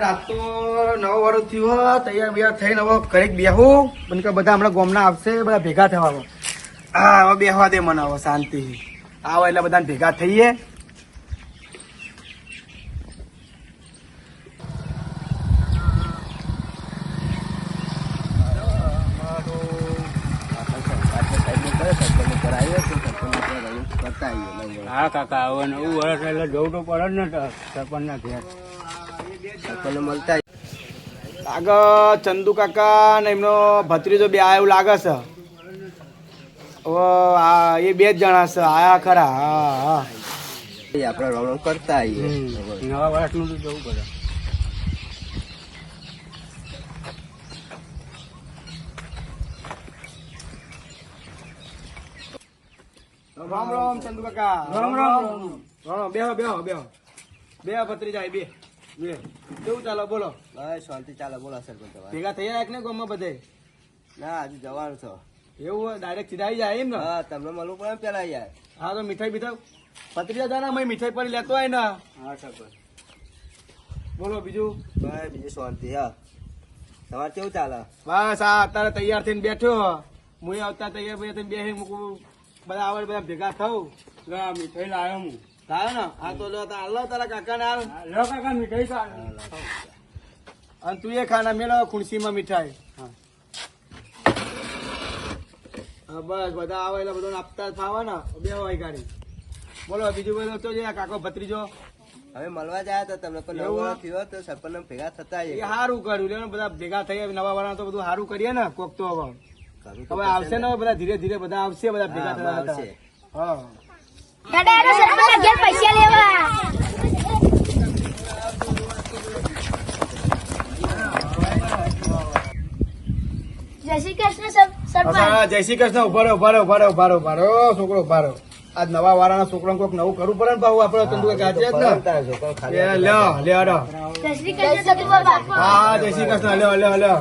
રાત વર્ષ થયું, તૈયાર બૈયાર થઈને બધા હમણાં ગોમના ભેગા થવા. હા, હવે બેહવા દે મને હવે, શાંતિ. આવો એટલે બધા ભેગા થઈએ. હા, કાકા, હવે નવું વર્ષ એટલે જવું તો પડે ને સરપંચ ના મળતા આગળ ચંદુ કાકા ને એમનો ભત્રીજો બે આ એવું લાગે છે. આ એ બે જ જણા છે આયા ખરા હા હા. આપણે રમણ કરતા આવીએ નવા વર્ષનું તો જવું પડે. રામ રામ ચંદુ કાકા રામ રામ. રામ બેહો બેહો બેહો. બે ભત્રીજા બે. કેવું ચાલો? બોલો. બસ શાંતિ ચાલે. બોલો સરપંચ ભેગા થઈ જાય ને ગામમાં બધે? ના આજે જવાનું છો. એવું હોય ડાયરેક્ટ સીધા આવી જાય એમ ને? હા તમને મળવું પડે ને પેલા યાર. હા તો મીઠાઈ બીઠાઈ ભત્રીજા જાના મેં મીઠાઈ પડી લેતો હોય ને. હા સરપંચ બોલો બીજું? ભાઈ બીજું શાંતિ હા. તમારે કેવું ચાલે? બસ આ અત્યારે તૈયાર થઈને બેઠો. હું આવતા તૈયાર થઈને બેસી મૂકું. બધા આવડે બધા ભેગા થવું આ મીઠાઈ લાવ્યો હું. ને આ તો લો તાર લો તારા કાકા ને હાલ લો કાકા મીઠાઈ ચાલે અને તું એ ખાના મેળો ખુરશીમાં મીઠાઈ. હા. બસ બધા આવે એટલે બધાને આપતા જ ફાવે બે હોય ગાડી. બોલો બીજું બધું તો જે કાકો ભત્રીજો. હવે મળવા જાય તો તમને કોઈ નવો થયો તો સરપંચ ભેગા થતા એ સારું કર્યું લે બધા ભેગા થઈ નવા વાળા તો બધું સારું કરીએ ને કોક તો હવે. હવે આવશે ને. બધા ધીરે ધીરે બધા આવશે બધા ભેગા હા, થતા આવશે. હા દાદા એનો સરપંચ ઘેર પૈસા લેવા. જય શ્રી કૃષ્ણ સરપંચ હા, જય શ્રી કૃષ્ણ. ઊભા રહો ઊભા રહો ઊભા રહો ઊભા રહો. ઊભા રહો છોકરો ઊભા રહો. આજ નવા વાળાના છોકરાને કોઈક નવું કરવું પડે ને ભાવ આપડે તંદુ કાચે જ ને. સતુ બાબા હા જય શ્રી કૃષ્ણ. લ્યો લ્યો લ્યો.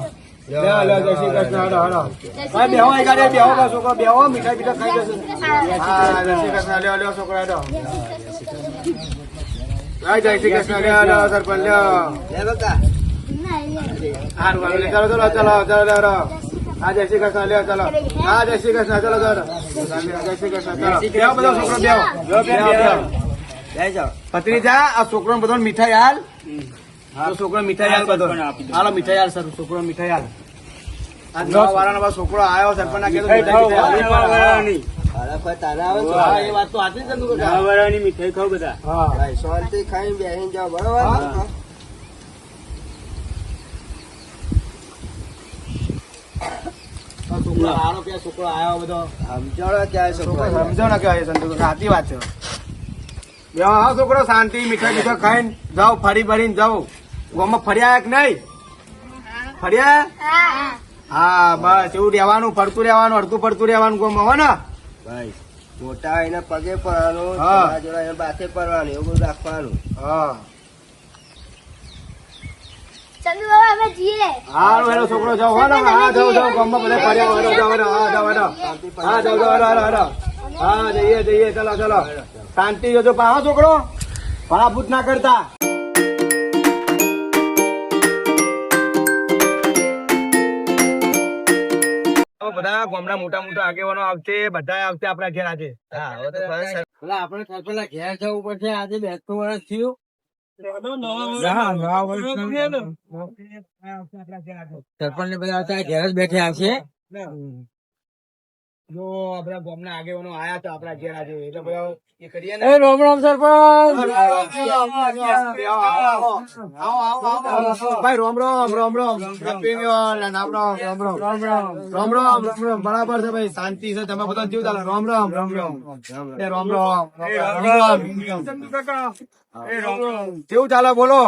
જય શ્રી કૃષ્ણ લ્યો ચલો હા જય શ્રી કૃષ્ણ ચલો ચલો જય શ્રી કૃષ્ણ ચલો બધો છોકરો પત્રીજા આ છોકરો બધો મીઠાઈ હાલ છોકરો મીઠાઈ હાલ બધો હાલો મીઠાઈ હાલ સર છોકરો મીઠાઈ હાલ છોકરો આવ્યો સરપંચ મીઠાઈ ખાવ બધા. શાંતિ ખાઈ જાઓ બરોબર? છોકરો આરો કે છોકરો સાચી વાત છે. શાંતિ મીઠાઈ મીઠો ખાઈને જાઉં ફરી ફરીને જાઉં ગોમાં ફર્યા કે નહીં? ફર્યા હા બસ એવું રહેવાનું ફરતું રહેવાનું અડધું ફરતું રહેવાનું ગોમ હો ને? ભાઈ મોટા એના પગે પડવાનું જોડા એના બાથે પડવાનું એવું બધું રાખવાનું. હા. છોકરો જાઓ હો હા જાઓ જાઓ ગામમાં બધા ફર્યા જાઓ હા જાઓ હા જાઓ. જાઓ જઈએ જઈએ ચલો ચલો. શાંતિ જોજો પા હા છોકરો. ભણાભૂત ના કરતા. બધા ગામના મોટા મોટા આગેવાનો આવશે બધા આવશે આપણા ઘેર આજે. હા હવે તો આપણે સરપંચ ઘેર જવું પડશે. આજે બેસતું વર્ષ થયું. સરપંચ ને બધા ઘેર જ બેઠા છે જો આપડા ગામના આગેવાનો આયા હતા ને બરાબર છે ભાઈ શાંતિ છે તમે બધા જીવ ચાલે રોમ રામ રોમ રામ રોમ રામ કેવું ચાલે બોલો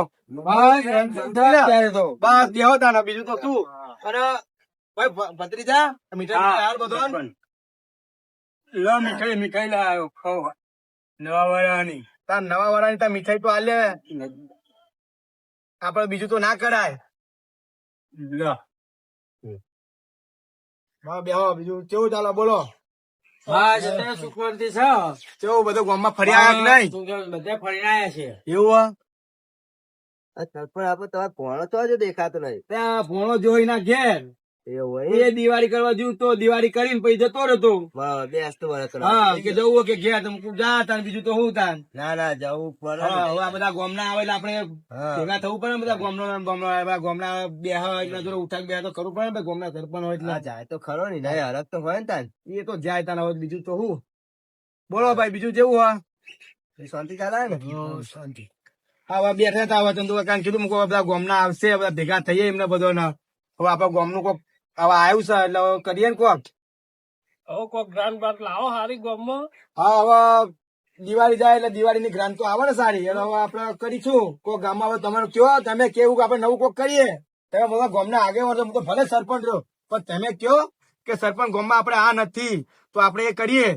બસ દેહોતા બીજું તો શું અને ભાઈ ભત્રીજા મીટર બધો લો મીઠાઈ મીઠાઈ લાવ્યો ખાઓ. નવા વાળાની તાર નવા વાળાની તાર મીઠાઈ તો આલે. આપડે બીજું તો ના કરાય. લો. હા બેહો બીજું કેવું ચાલે બોલો. હા જતા સુખવંતી છે? કેવું બધું ગામમાં ફરી આવ્યા કે નહીં? બધા આવ્યા છે. એવું હે? આપણે તમારે ભોણો તો દેખાતો નહીં. ત્યાં ભોણો જોઈ ના ઘેર. એ દિવાળી કરવા જેવું તો દિવાળી કરીને પછી જતો રહેતો. હા કે જવું કે ગયા તમે જા તાન બીજું તો હું તાન. ના ના જવું પડે ને. આ બધા ગોમના આવે એટલે આપણે ભેગા થવું પડે બધા ગોમનો ગોમનો આવે. ગોમના બે હોય એટલે જોડે ઉઠાક બે તો કરવું પડે ને ગોમના સરપંચ હોય એટલે. જાય તો ખરો ને નહીં હરક તો હોય ને તાન. એ તો જાય તાન હવે બીજું તો હું. બોલો ભાઈ બીજું જેવું હા શાંતિ ચાલે ને? શાંતિ. હા હવે બેઠા હતા આવા ચંદુ કાકા કીધું મૂકો બધા ગોમના આવશે બધા ભેગા થઈએ એમને બધો ના હવે આપડે ગોમનું કોક હવે આવ્યું છે એટલે કરીએ ને કોક. હવે કોક ગ્રાન્ડ બાર લાવો સારી ગામમાં. હા હવે દિવાળી જાય એટલે દિવાળી ની ગ્રાન્ડ તો આવે ને સારી. એટલે હવે આપડે કરીશું. કોઈ ગામમાં હવે તમારે કયો તમે કેવું કે આપણે નવું કોક કરીએ. તમે બધા ગામના આગે વધો હું તો ભલે સરપંચ રહ્યો પણ તમે કયો કે સરપંચ ગામમાં આપણે આ નથી તો આપણે એ કરીએ.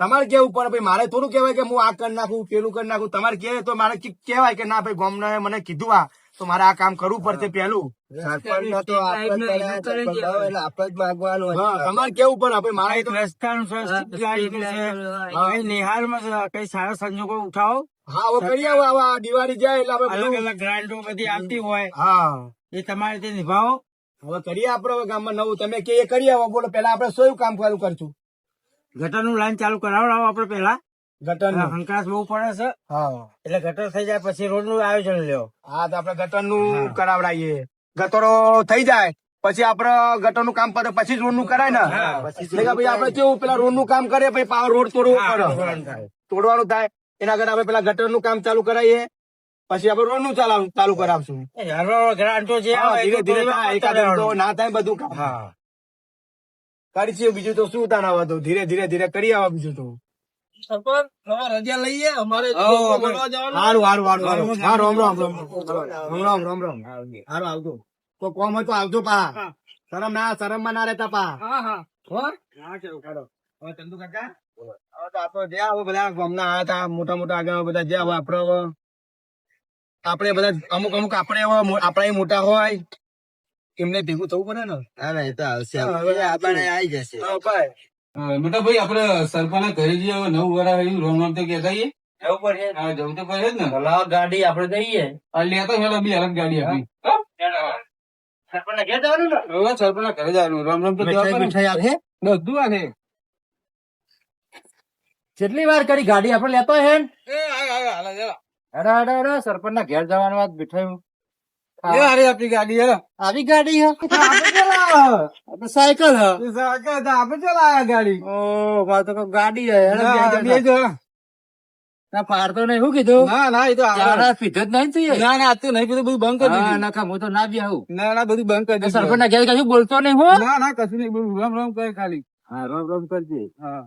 તમારે કેવું પડે? ભાઈ મારે થોડું કેવાય કે હું આ કરી નાખું પેલું કરી નાખું. તમારે કે તો મારે કેવાય કે ના ભાઈ ગામના મને કીધું આ. તો મારે આ કામ કરવું પડશે પેલું. તમારે કેવું પણ મારે રસ્તાનું નિહાળમાં કઈ સારા સંજોગો ઉઠાવો. હા કરી આવો દિવાળી જાય એટલે આપણે અલગ અલગ ગ્રાન્ડો બધી આવતી હોય. હા. એ તમારે તે નિભાવો. હવે કરીએ આપડે હવે ગામમાં નવું. તમે કે એ કરી આવો બોલો પેલા આપડે શું કામ ચાલુ કરશું. ગટરનું લાઈન ચાલુ કરાવડાવો આપડે પેલા. હંકાસ બહુ પડે છે. હા. એટલે ગટર થઈ જાય પછી રોડનું આયોજન લ્યો. હા તો આપડે ગટરનું કરાવડાવીએ ગટરો થઈ જાય પછી આપડે ગટરનું કામ કરે પછી રોડનું કરાય ને? આપડે કેવું પેલા રોડનું કામ કરીએ પછી પાવર રોડ તોડવો પડે. તોડવાનું થાય. એના કરતા આપડે પેલા ગટરનું કામ ચાલુ કરાવીએ પછી આપડે રોડનું ચાલુ ચાલુ કરાવશું ગ્રાન્ટો ધીરે ધીરે. ના થાય બધું કામ. હા. કરીશું બીજું તો શું તાન આવે તો ધીરે ધીરે ધીરે કરી આવે બીજું તો. સરપંચ રજા લઈએ અમારે હારું હારું હારું હારું. હા રામ રામ રામ રામ રામ રામ હારું આવજો. તો કોમ તો આવજો પા શરમ ના શરમમાં ના રહેતા પા હા હા. હો? હા કેવું કાઢો. હવે ચંદુ કાકા? હવે તો આપડે જે હવે બધા ગામના આયા હતા મોટા મોટા આગળ બધા જે હવે આપડે હવે આપણે બધા અમુક અમુક આપણે હવે આપણા મોટા હોય એમને ભેગું થવું પડે ને? હા એ તો આવશે. આપણે આવી જશે. હા, ભાઈ આપડે સરપંચ ઘરે જઈએ હવે નવું વરા આવ્યું રોમ રોમ તો કેતા. જવું પડશે. હા જવું તો પડે ને. ભલા ગાડી આપડે જઈએ લેતો હેલો બી અલગ ગાડી આપી. સરપંચ ઘેર જવાનું ને? સરપંચ ઘરે જવાનું. રામ રોમ તો. મીઠાઈ આપે? બધું આને. કેટલી વાર કરી ગાડી આપડે લેતો હે અરે સરપંચ ના ઘેર જવાનું વાત મીઠાઈ આપણી ગાડી હે આવી ગાડી હે? આપણે સાયકલ હે. એ તો આપણે ચલાયા ગાડી. ઓ મારે તો ગાડી હે ના. ના પાડતો નહીં શું કીધું? ના ના એ તો પીધો જ નહીં તું ના ના તું નહીં બધું બધું બંધ કરી દીધું. નકા હું તો ના બી આવું ના ના બધું બંધ કરી દીધું. સરપંચ ના ઘેર કશું બોલતો નહીં હો? ના ના કશું નહીં બધું રમ રમ કરે ખાલી. હા રમ રમ કરજે. હા.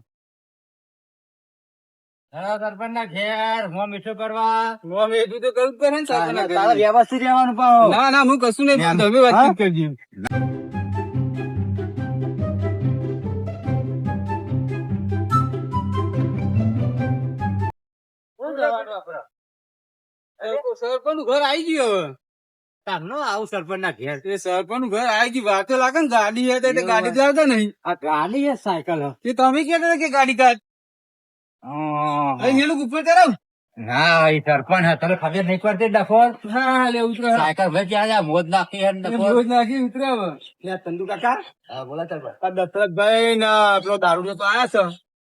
વ્યવસ્થિત રહેવાનું પાહો. ના ના હું કશું નહીં તમે વાતચીત કરજો. સરપંચ ઘર આવી ગયું હવે. તારનો આવું સરપંચ ના ઘેર. એ સરપંચનું ઘર આવી ગયું વાત લાગે ને ગાડી હતી ગાડી તો આવતા નહીં. આ ગાડી હે સાયકલ હે. તમે કહેતા હતા કે ગાડી કાઢ અહીં ઉપર કરાવ ના એ સરપંચ હે ખબર નહીં પડતી ડફોર હા હા લે ઉતરો. સાયકલ ભાઈ ક્યાં જા મોજ નાખી હે ડફોર રોજ નાખી ઉતરે લે, ચંદુ કાકા. હા બોલા સરપંચ દશરથભાઈ ને પેલો દારૂ તો આયા છે.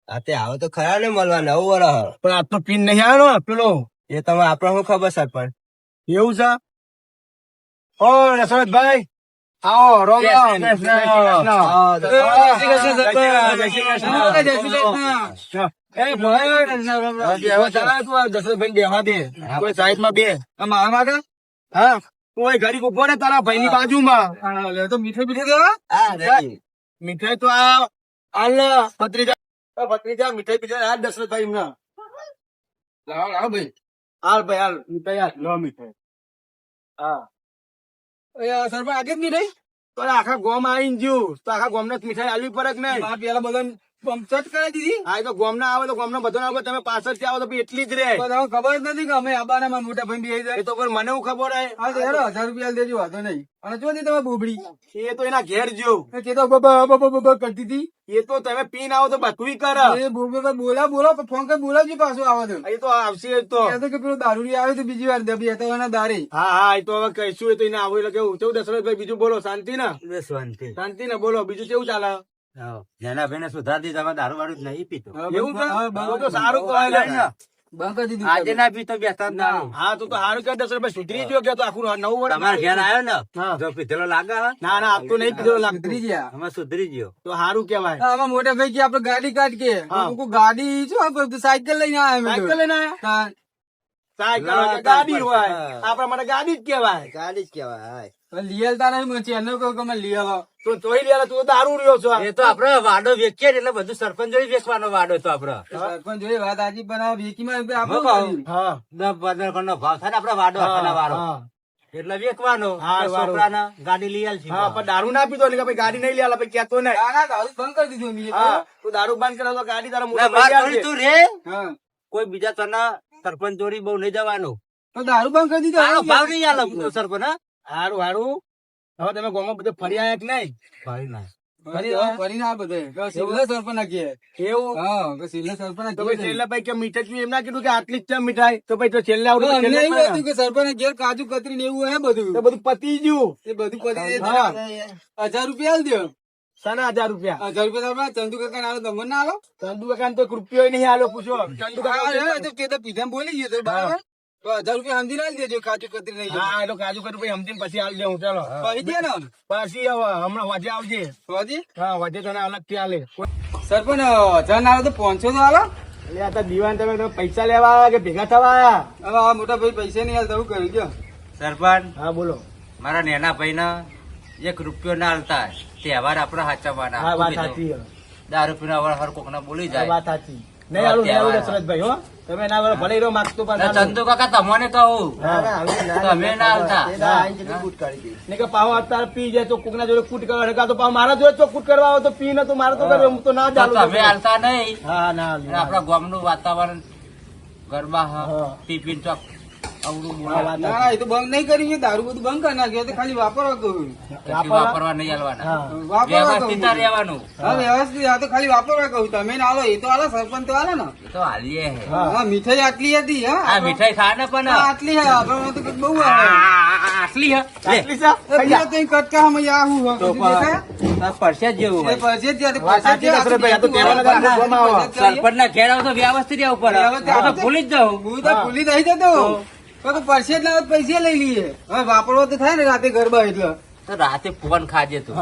હા તે તો ખરા ને મળવા નવું વરસ પણ આ તો પીન નહીં આવ્યો પેલો. એ તમે આપણે શું ખબર સરપંચ? એવું છે? ઓ દશરથભાઈ. આવો રોમ રામ. જય શ્રી કૃષ્ણ. જય શ્રી કૃષ્ણ, એ ભાઈ આ દશરથભાઈ દે. કોઈ સાઈડમાં બે. આ મારા માટે હા. કોઈ ઘડી ઊભો ને તારા ભાઈ ની બાજુમાં. તો મીઠાઈ બીઠું દેવા મીઠાઈ તો આ હાલ ભત્રીજા આ ભત્રીજા મીઠાઈ બીજા હાલ દશરથભાઈ એમના. લાવો લાવો ભાઈ. હાલ ભાઈ હાલ મીઠાઈ હાલ. લો મીઠાઈ. હા. એ આ સરપંચ આજે જ મીઠાઈ તો આખા ગોમ આવીને જ્યું તો આખા ગોમ ને મીઠાઈ આલવી પડે કે નહીં? પેલા બધા પંચર કરાવી દીધી હા તો ગોમ ના આવે તો ગોમ બધો ના તમે પાછળથી આવો તો એટલી જ રે ખબર નથી કે અમે આબાના માં મોટા ભાઈ બેસી એ જાય. તો પણ મને હું ખબર હે. હા તો હેરો હજાર રૂપિયા દેજો વાંધો નહીં. અને જો નહીં તમે બોબડી. એ તો એના ઘેર જો એ તો બબા બબા બબા કરતી હતી એ તો તમે પીન આવો તો બધું કરે. એ બોબે બોલા બોલો ફોન કરી બોલાવજો પાછો આવો તો. એ તો આવશે તો. એ તો કે પેલો દારૂડી આવે તો બીજી વાર દબી હતા એના દારી. હા હા એ તો હવે કહીશું એ તો એને આવું એટલે કેવું કેવું દશરથભાઈ બીજું બોલો શાંતિ ને શાંતિ. શાંતિ ને બોલો બીજું કેવું ચાલે? જેના ભાઈને દીધા તમે દારૂ વાળું જ નહીં પીતો. એવું તો સારું કહેવાય લે. બંધ કરી દીધું આજે ના પીતો બેસતા ના હા તો તો સારું કે દશરથભાઈ સુધરી ગયો કે તો આખું નવું વર્ષ તમારા ઘેર આવ્યો ને? જો પીધેલો લાગે ના ના આપ નહીં પીધો સુધરી ગયા. અમે સુધરી ગયો. તો સારું કેવાય મોટા ભાઈ કે આપડે ગાડી કાઢ કે. હા. ગાડી શું સાયકલ લઈને આવ્યા સાયકલ. લઈને આયા? સાયકલ ગાડી હોય. હા. આપણા માટે ગાડી જ કેવાય ગાડી જ કેવાય લઈ મને કહું કે અમે લઈ તો તોય લે તું દારૂ રહ્યો છો. એ તો આપડે વાડો વેચીએ એટલે બધું સરપંચ વેચવાનો વાડો તો આપડે. સરપંચ જોઈ વાત આજી પણ આ વેકીમાં આપણે ભાવ. ગાડી. હા. દસ પંદર કરોડ ભાવ થાય આપડે વાડો આખાના વાળો એટલે વેચવાનો. હા, તો વાળો. છોકરાને ગાડી લઈ આલશે. હા પણ દારૂ ના પીતો એટલે ગાડી નહીં લેવા પછી કહેતો નહીં. ના, ના, દારૂ બંધ કરી દીધું અમે. તું દારૂ બંધ કરે તો ગાડી તારા મોટા. તું રે. હા. કોઈ બીજા તને સરપંચ જોડી બહુ નહીં જવાનું. તો દારૂ બંધ કરી દીધો. ભાવ નહીં આલે સરપંચ હા? હારું હારું. હવે તમે ગામમાં બધે ફરી આયા કે નહીં? ભાઈ ના. ફરી બધે સિલ્લા સરપંચ ના કહે. એવું? હા સિલ્લા સરપંચ ના તો ભાઈ છે. ભાઈ કે મીઠાઈ જોઈએ એમ ના કીધું કે આટલી જ છે મીઠાઈ. તો ભાઈ તો છેલ્લે આવડું તો તો અમને એવું હતું કે સરપંચ ઘેર કાજુ કતરી ને એવું હે બધું. તો બધું પતી ગયું. એ બધું પતી. હજાર રૂપિયા આલ દો સાના હજાર રૂપિયા? હજાર રૂપિયા તમે ચંદુ કાકા ના તમને ના આલો? ચંદુ કાકા તો રૂપિયો નહીં આલો પૂછો. ચંદુ હા, કાકા પીધા બોલી ગયો બરાબર? હજાર રૂપિયા સમજી ના દેજો કાજુ કતરી નહીં હા તો કાજુ કરું ભાઈ સમજીને પછી આલ દેવું ચાલો. કહી દે ને પછી હવે હમણાં વાજે આવજે. સોજી હા વાજે તને અલગથી આલે. સરપંચ હજાર ના આલો તો પાંચસો તો આલો. એટલે આ તો દીવાન તમે તમે પૈસા લેવા આવ્યા કે ભેગા થવા આવ્યા? હવે આ મોટા ભાઈ પૈસા નહીં હાલતા હું કરી દો સરપંચ હા બોલો. મારા નેના ભાઈ ના એક રૂપિયો ના હાલતા તહેવાર આપડે હાચવવાના? દારૂ પીને હવે હર કોક ના બોલી જાય. વાત સાચી. નહીં આલું નહીં આલું તહેવાર. હો. તમે ના બોલો ભલે રહ્યો માગતો પણ ના, ના ચંદુ કાકા તમને કહું તમે ના હાલતા ને કે પાવ અત્યારે પી જાય તો કોકના જોડે કૂટ કરવા તો પાવ મારા જોડે તો કૂટ કરવા આવે તો પી ને તો મારે તો કરે હું તો ના તો તમે હાલતા નહીં. હા ના અને આપણા ગામનું વાતાવરણ ગરબા પીપીન ચોક. ના ના, એ તો બંધ નહીં કરી દારૂ બધું બંધ કરી નાખ્યું તો ખાલી વાપરવા કહું પછી વાપરવા નહીં હાલવાના. હા. વાપરવા વ્યવસ્થિત કહું રહેવાનું. હા. વ્યવસ્થિત. આ તો ખાલી વાપરવા કહું. તમે ના આલો એ તો આલો સરપંચ તો આલો ને. એ તો હાલીએ હે. મીઠાઈ આટલી હતી હા. આ મીઠાઈ ખા ને પણ. આટલી હે આપણે તો બહુ આટલી હે. આટલી છે? એ પેલા તો કટકા હમ યાહુ હે. તો બધું દેખાય? પણ આ પરસે જ જેવું પછી જ જ જ કરીએ. સરપંચ ના ઘેર આવો તો વ્યવસ્થિત તો ભૂલી જ જાઉં. હું તો ભૂલી થઈ જતો. તો પરસે જ પૈસા લઈ લઈએ. હવે વાપરવા તો થાય ને રાતે ગરબા એટલે. તો રાતે ફોન ખાજે તું.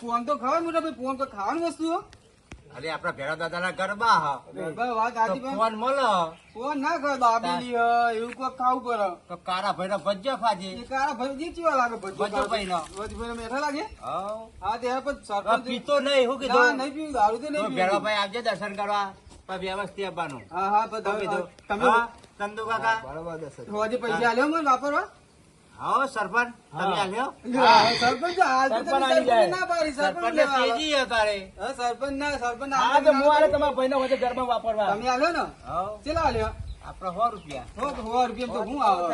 ફોન તો ખાવાનું મોટા ભાઈ ફોન તો ખાવાની વસ્તુ અરે આપડા ભેડા દાદા ના ગરબા ગરબા વાત આજી ફોન મળે. ફોન ના ખાય દાબેલી એવું કોક ખાવું પડે. તો કારા ભાઈ ના ભજીયા ખાજે કારા ભાઈ જી ચીવા લાગે ભજ્જો ભજીયો ભાઈ નો ભાઈ મેઠા લાગે? હા. તે પણ સરપંચ પીતો નહીં હું કીધું. નહીં પીવું દારૂ તો નહીં ભેળો ભાઈ આવજે દર્શન કરવા. વ્યવસ્થિત આપવાનું હા હા તમે ચંદુ કાકા હોજે પૈસા આલ્યો મને વાપરવા હા સરપંચ તમે હા. આવ્યો સરપંચ ના પાડી. તેજી ના ના તો હું આલે તમારા ભાઈ વચ્ચે ઘરમાં વાપરવા. તમે આલ્યો ને. ચેલા આલ્યો? આપડે સો રૂપિયા. સો રૂપિયા તો હું આવો?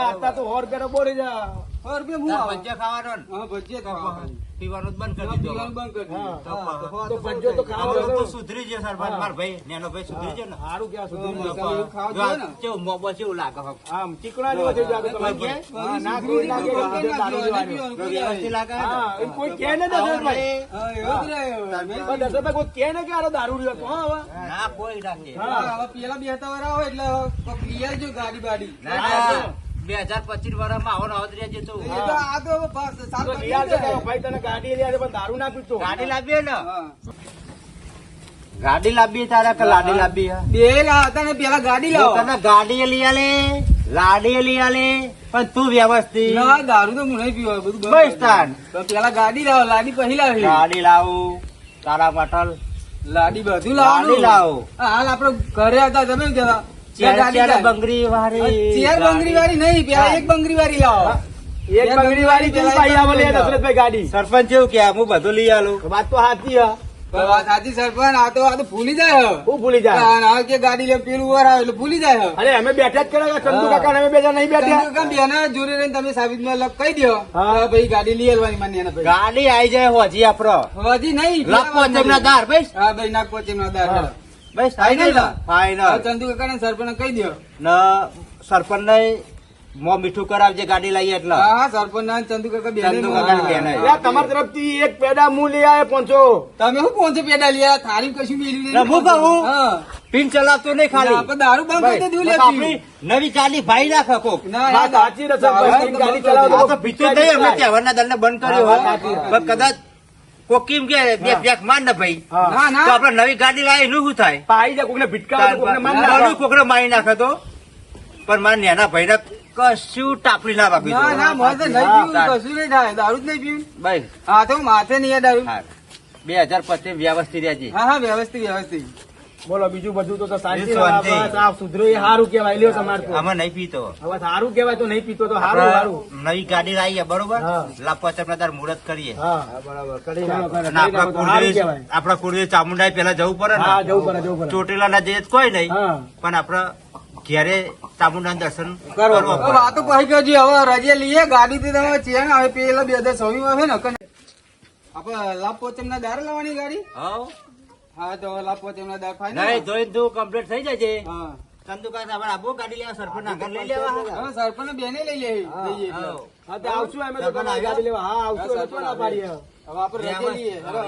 આટલા તો હોર કરે બોલી જા સો રૂપિયા હું ના, ભજીયા ખાવાનો હા ભજીયા તો પીવાનું બંધ કરી દીધું બંધ કરી દીધું. હા. હા, તો સો તો તો ભજ્યો તો હવે ખાવાનો તો સુધરી ગયો સરપંચ મારો ભાઈ નેનો ભાઈ સુધરી ને? સારું ખાવા ને? કેવું મોબો લાગે આમ ચીકણા જેવો થઈ ના કોઈ લાગે લાગે હા કોઈ ને એવું જ કોઈ ને કે આરો દારૂ રહ્યો તો હવે. ના કોઈ રાખે. હા, હવે પેલા બેતા વાળા હોય એટલે કોક જો ગાડી બાડી. ના ના. બે હજાર પચીસ વર્ષમાં આવો ને આવો નવતરી રહેજે તું. તો આ તો હવે પાસ સાત તો વાગી લઈ આવજો જાય. તારો ભાઈ તને ગાડી દારૂ ના પીતો ગાડી લાવીએ ને? ગાડી લાવીએ તારા કે લાડી લાવી બે લાવતા ને પેલા ગાડી લાવો. તને ગાડી લઈ આલે લાડી લઈ આલે પણ તું વ્યવસ્થિત. ના દારૂ તો હું નહીં પીવા બધું બસ તાન. પેલા ગાડી લાવો લાડી પછી લાવી. ગાડી લાવું તારા પાટલ. લાડી બધું લાવો. લાવો હાલ આપડે ઘરે હતા તમે કેમ કહેતા ચેર ગાડી ચેર લાવી. બંગરી વાળી ચેર બંગરી વાળી નહીં પેલા એક બંગરી વાળી લાવો એક બંગડી વાળી કેમ ભાઈ આવે લે દશરથભાઈ ગાડી. સરપંચ એવું કે હું બધું લઈ આલું. વાત તો સાચી હા. વાત સાચી સરપંચ આ તો આ તો ભૂલી જાય હું. ભૂલી જાય? આ કે ગાડી લે પેલું વાર આવે એટલે ભૂલી જાય અરે અમે બેઠા જ કર્યા ચંદુ કાકા અમે બે નહીં બેઠા કાકા બેના જોડે રહીને તમે સાબિતમાં લગ કહી દો હા. ભાઈ ગાડી લઈ આવવાની મને એના ભાઈ ગાડી આવી જાય હોજી આપડો. હજી નહીં નાગપોચમ ના દાર ભાઈ. હા ભાઈ નાગપોચમ ના દાર હા. ફાઈનલ ફાઈનલ ચંદુ કાકા સરપંચ કહી દો ને સરપંચ ને મો મીઠું કરાવજે ગાડી લાવીએ એટલે. હા હા સરપંચ ના ચંદુ કાકા બેને. ચંદુ કાકા ને બેને. તરફથી એક પેડા હું લઈ આવ્યો પહોંચો તમે શું પહોંચે પેડા લ્યા થાળી કશું મેળવી ના, હું કહું? હા. પિન ચલાવતો નહીં ખાલી. આપણે દારૂ બંધ કરી દીધું આપણી નવી ગાડી ભાઈ ના વાત ના. સાચી નથી, દારૂ ભાઈ, બંધ ગાડી કરી ચલાવો દઉં. આ તો પીતો જ નહીં અમે તહેવારના દંડને બંધ કર્યો. હોય કદાચ કોક કે બે પેક માર ને ભાઈ. હા. ના તો આપણે નવી ગાડી લાવી એનું શું થાય? પાઈ જાય કોકને ભીટકાવે કોકને માર નાખે. કોકને મારી નાખે તો. પણ મારા નેના ભાઈને કશું ટાપડી ના વાગી ના ના મોં તો નહીં પીવું કશું નહીં થાય. દારૂ જ નહીં પીવું. ભાઈ હા તો માથે નહીં આ દારૂ. બે હજાર પચીસ વ્યવસ્થિત રહેજે. હા હા વ્યવસ્થિત વ્યવસ્થિત. બોલો બીજું બધું તો શાંતિ સુધરો એ સારું કેવાય લ્યો તમારે. નહીં પીતો. હવે સારું કેવાય તો નહીં પીતો તો સારું સારું નવી ગાડી લાવીએ બરોબર? હા. લાપવા તાર મુહૂર્ત કરીએ. આપડા બરાબર. ચામુંડા પેલા જવું પડે હા ને જવું પડે જવું પડે. ચોટીલા ના જઈએ કોઈ નહીં પણ આપડે ઘેરે ચામુંડા દર્શન કરવા કરવા વાતો કહી કરજો હવે રજે લઈએ ગાડી થી તમે ચેન હવે પેલા બે હજાર છવ્વીસમાં છે ને આપણે લાભ પોચમ ના દાર લાવવાની ગાડી? હવ હા તો લાભ પોચમ ના દાર નહીં ધોઈ ધો કમ્પ્લીટ થઈ જાય હા. ચંદુકા આપણે આબુ ગાડી લેવા સરપંચ ના લઈ લેવા. હવે સરપંચ બેને લઈ લે લઈએ હા. તે આવશું અમે તો ગાડી લેવા. હા આવશું તો ના પાડીએ હવે આપણે રજે લઈએ હા.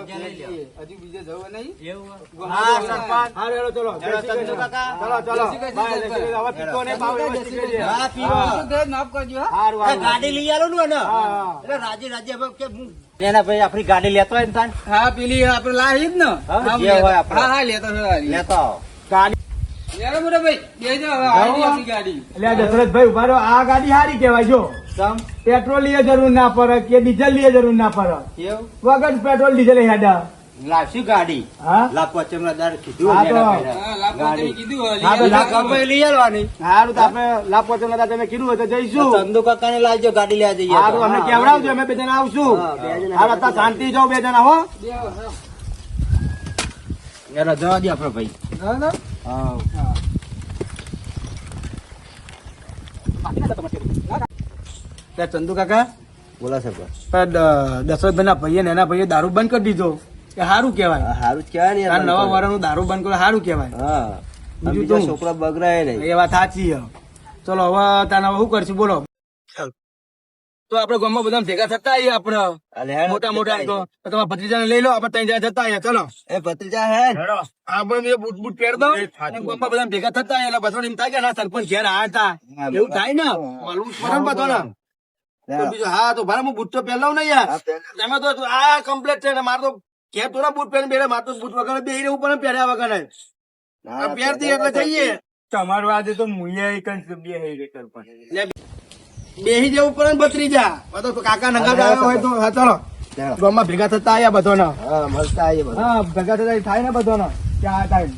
હજુ બીજે જવું નહીં? એવું હા સરપંચ. હા ચલો. ચલો ચલો. કૃષ્ણ. હવે પીતો ને ભાવ હા, પીવો. તો ઘેર કરજો હા. ગાડી લઈ આલો ને. હા, હા. એટલે રાજી રાજી. હવે કે હું એના ભાઈ આપડી ગાડી લેતો હોય ને તાન હા પેલી આપડે લાવી જ ને. હા, હા, જે લેતો. હોય આપણે. હા હા લેતો ગાડી. લેતો મોટા ભાઈ બેજો હવે આવી ગાડી. એટલે આ દશરથભાઈ ઊભા રહો. આ ગાડી સારી કહેવાય જો. સમ. પેટ્રોલ લીએ જરૂર ના પડે કે ડીઝલ લીએ જરૂર ના પડે. વગર પેટ્રોલ ડીઝલ હેડા. લાવશું ગાડી. હા? લાપવા ચમડા દાર કીધું લઈ લાપવા આવવાની સારું આપણે પહોંચવાના હતા તમે કીધું હોય તો જઈશું. ચંદુ કાકા ને લાવજો ગાડી લેવા જઈએ. સારું અમને કેવડાવજો અમે બે જણા આવશું. હા, બે જણા હાલ અત્યારે શાંતિ જાઓ બે જણા હો. યાર જવા દે આપડે ભાઈ. હા, ત્યાં ચંદુ કાકા? બોલા દ- દશરથભાઈ ના ભાઈએ ને એના ભાઈએ દારૂ બંધ કરી દીધો. સારું કહેવાય. સારું જ કહેવાય ને આ નવા વાળાનું દારૂ બંધ કરો સારું કહેવાય. હા બીજું બીજા છોકરા બગડાય નહીં. એ વાત સાચી છે. ચલો હવે તને શું કરશું? બોલો. તો આપડે ગામમાં બધા ભેગા થતા આવીએ આપડે મોટા મોટા તો. તમારા ભત્રીજાને લઈ લો આપડે ત્રણ જણા જતા આવીએ. ચલો. એ ભત્રીજા હે. આપણે બૂટ બૂટ પહેર દો ગામમાં બધા ભેગા થતા આવીએ. એટલે બધાને એમ થાય કે ના સરપંચ ઘેર આ હતા. એવું થાય ને? માલુમ બધો ને. બીજું હા તો ભારે હું બૂટ તો પહેલાવ ને યાર. તમે તો આ કમ્પ્લેટ છે ને મારે તો ઘેર તો બૂટ પહેરીને બેરે મારે તો બૂટ વગર બે રહેવું પણ પહેર્યા વગર પહેરતી એટલે જઈએ તમારું આજે તો મુયા એક જ બે હઈ કર પણ બેહી જવું પડે ને બત્રીજા બધો તો કાકા નંગા આવ્યો હોય તો હા ચલો. ગામમાં ભેગા થતા આયા બધાના. હા મળતા આયા બધા. હા ભેગા થતા થાય ને બધાના. ક્યાં થાય